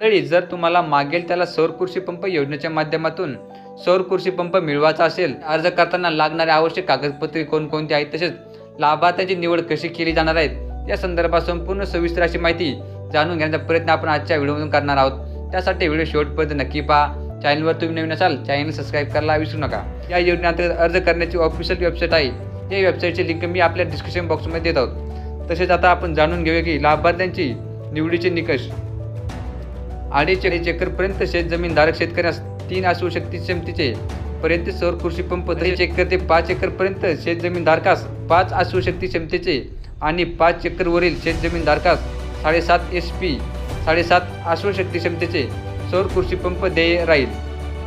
मंडळी जर तुम्हाला मागेल त्याला सौर कृषी पंप योजनेच्या माध्यमातून सौर कृषी पंप मिळवायचा असेल अर्ज करताना लागणारे आवश्यक कागदपत्रे कोणकोणती आहेत तसेच लाभार्थ्याची निवड कशी केली जाणार आहेत या संदर्भात संपूर्ण सविस्तर अशी माहिती जाणून घेण्याचा प्रयत्न आपण आजच्या व्हिडिओमधून करणार आहोत. त्यासाठी व्हिडिओ शेवटपर्यंत नक्की पहा. चॅनलवर तुम्ही नवीन असाल चॅनल सबस्क्राईब करायला विसरू नका. या योजनेअंतर्गत अर्ज करण्याची ऑफिशियल वेबसाईट आहे. या वेबसाईटची लिंक मी आपल्या डिस्क्रिप्शन बॉक्समध्ये देत आहोत. तसेच आता आपण जाणून घेऊया की लाभार्थ्यांची निवडीचे निकष. अडीच अडीच एकरपर्यंत शेतजमीनधारक शेतकऱ्यास तीन असू शक्ती क्षमतेचे पर्यंत सौर कृषी पंप अडीच एकर ते पाच एकरपर्यंत शेत जमीनधारकास पाच असू शक्ती क्षमतेचे आणि पाच एकरवरील शेत जमीनधारकास साडेसात एच पी साडेसात अश्व शक्ती क्षमतेचे सौर कृषी पंप देय राहील.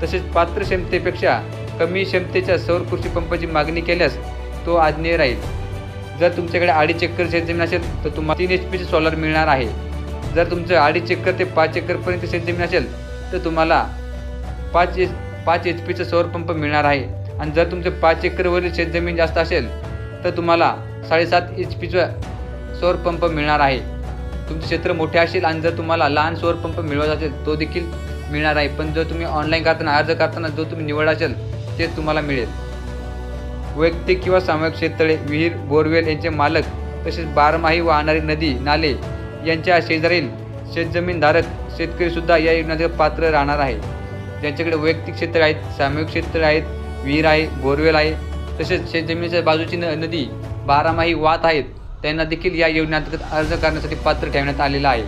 तसेच पात्र क्षमतेपेक्षा कमी क्षमतेच्या सौर कृषी पंपाची मागणी केल्यास तो आज्ञेय राहील. जर तुमच्याकडे अडीच एकर शेतजमीन असेल तर तुम्हाला तीन एच पीचे सोलर मिळणार आहे. जर तुमचं अडीच एकर ते पाच एकरपर्यंत शेतजमीन असेल तर तुम्हाला पाच एच पाच एच पीचं सौर पंप मिळणार आहे. आणि जर तुमचं पाच एकरवरील शेतजमीन जास्त असेल तर तुम्हाला साडेसात एच पीचं सौर पंप मिळणार आहे. तुमचे क्षेत्र मोठे असेल आणि जर तुम्हाला लहान सौर पंप मिळवायचा असेल तो देखील मिळणार आहे. पण जर तुम्ही ऑनलाईन करताना अर्ज करताना जो तुम्ही निवड असेल ते तुम्हाला मिळेल. वैयक्तिक किंवा सामूहिक शेततळे विहीर बोरवेल यांचे मालक तसेच बारमाही वाहणारी नदी नाले यांच्या शेजारील शेतजमीनधारक शेतकरीसुद्धा या योजनेचे पात्र राहणार आहे ज्यांच्याकडे वैयक्तिक क्षेत्र आहेत सामूहिक क्षेत्र आहेत विहीर आहे बोरवेल आहे तसेच शेतजमिनीच्या बाजूची न नदी बारामाही वाहत आहेत त्यांना देखील या योजनेअंतर्गत अर्ज करण्यासाठी पात्र ठेवण्यात आलेलं आहे.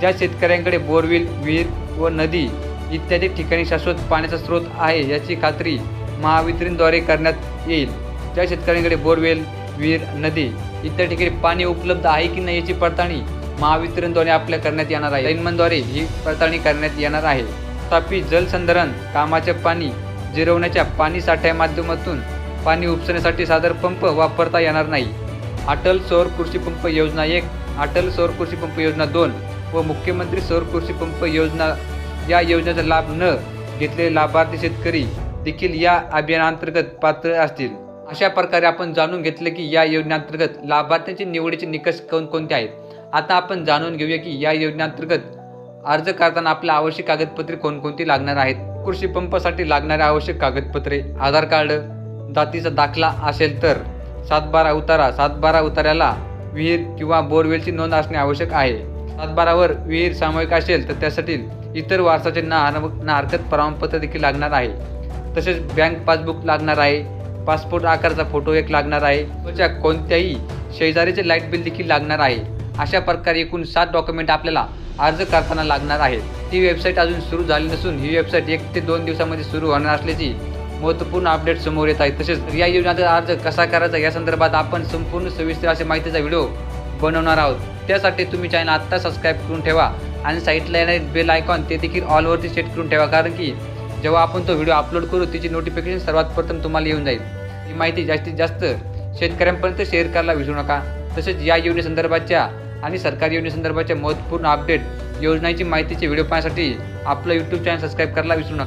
ज्या शेतकऱ्यांकडे बोरवेल विहीर व नदी इत्यादी ठिकाणी शाश्वत पाण्याचा स्रोत आहे याची खात्री महावितरणद्वारे करण्यात येईल. ज्या शेतकऱ्यांकडे बोरवेल विहीर नदी. इतर ठिकाणी पाणी उपलब्ध आहे की नाही याची पडताळणी महावितरणद्वारे आपल्या करण्यात येणार आहे. लाईनमनद्वारे ही पडताळणी करण्यात येणार आहे. तथापि जलसंधारण कामाचे पाणी जिरवण्याच्या पाणी साठ्या माध्यमातून पाणी उपसण्यासाठी सादर पंप वापरता येणार नाही. अटल सौर कृषी पंप योजना एक अटल सौर कृषी पंप योजना दोन व मुख्यमंत्री सौर कृषी पंप योजना या योजनेचा लाभ न घेतलेले लाभार्थी शेतकरी देखील या अभियानांतर्गत पात्र असतील. अशा प्रकारे आपण जाणून घेतलं की या योजनेअंतर्गत लाभार्थ्यांचे निवडीचे निकष कोणकोणते आहेत? आता आपण जाणून घेऊया की या योजनेअंतर्गत अर्ज करताना आपल्या आवश्यक कागदपत्रे कोणकोणती लागणार आहेत? कृषी पंपासाठी लागणारे आवश्यक कागदपत्रे आधार कार्ड जातीचा दाखला असेल तर सातबारा उतारा सातबारा उतार्याला विहीर किंवा बोरवेलची नोंद असणे आवश्यक आहे. सातबारावर विहीर सामायिक असेल तर त्यासाठी इतर वारसाचे ना हरकत प्रमाणपत्र देखील लागणार आहे. तसेच बँक पासबुक लागणार आहे. पासपोर्ट आकाराचा फोटो एक लागणार आहे. त्याच्या कोणत्याही शेजारीचे लाइट बिल देखील लागणार आहे. अशा प्रकारे एकूण सात डॉक्युमेंट आपल्याला अर्ज करताना लागणार आहेत. ती वेबसाईट अजून सुरू झाली नसून ही वेबसाईट एक ते दोन दिवसामध्ये सुरू होणार असल्याची महत्त्वपूर्ण अपडेट समोर येत आहे. तसेच या योजनेचा अर्ज कसा करायचा या संदर्भात आपण संपूर्ण सविस्तर अशा माहितीचा व्हिडिओ बनवणार आहोत. त्यासाठी तुम्ही चॅनल आत्ता सबस्क्राईब करून ठेवा आणि साईटला येणारे बेल आयकॉन ते देखील ऑलवरती सेट करून ठेवा. कारण की जेव्हा आपण तो व्हिडिओ अपलोड करू त्याची नोटिफिकेशन सर्वात प्रथम तुम्हाला येऊन जाईल. ही माहिती जास्तीत जास्त शेतकऱ्यांपर्यंत शेअर करायला विसरू नका. तसेच या योजनेसंदर्भाच्या आणि सरकारी योजनेसंदर्भाच्या महत्त्वपूर्ण अपडेट योजनांची माहितीचे व्हिडिओ पाहण्यासाठी आपलं यूट्यूब चॅनल सबस्क्राईब करायला विसरू नका.